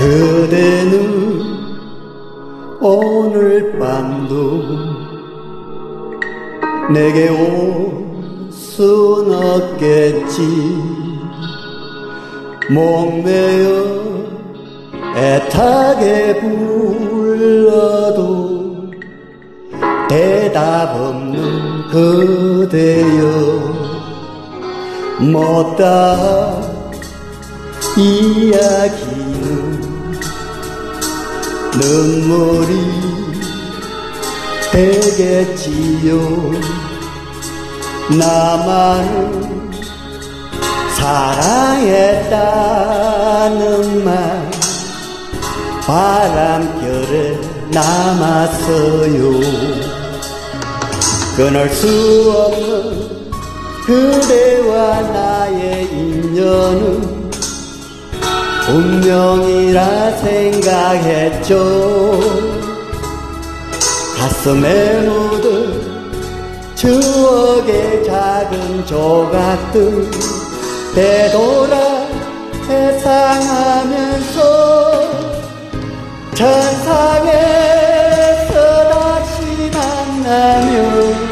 그대는 오늘 밤도 내게 올 순 없겠지. 목매어 애타게 불러도 대답 없는 그대여. 못다 이야기는 눈물이 되겠지요. 나만을 사랑했다는 말 바람결에 남았어요. 끊을 수 없는 그대와 나의 인연은 운명이라 생각했죠. 가슴에 묻은 추억의 작은 조각들 되돌아 회상하면서 천상에서 다시 만나면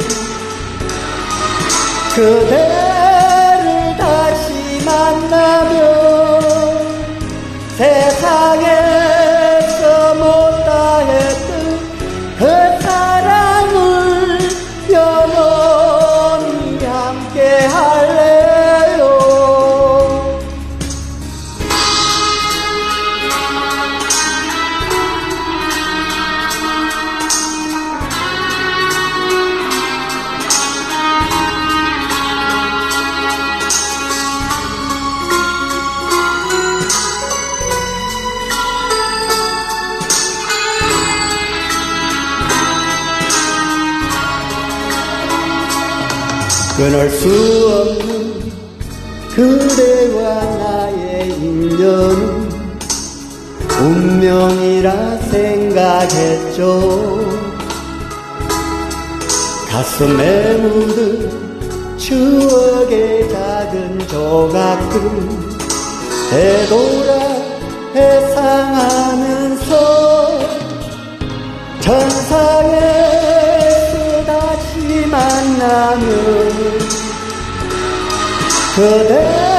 그대 끊을 수 없는 그대와 나의 인연은 운명이라 생각했죠. 가슴에 묻은 추억의 작은 조각들 되돌아 그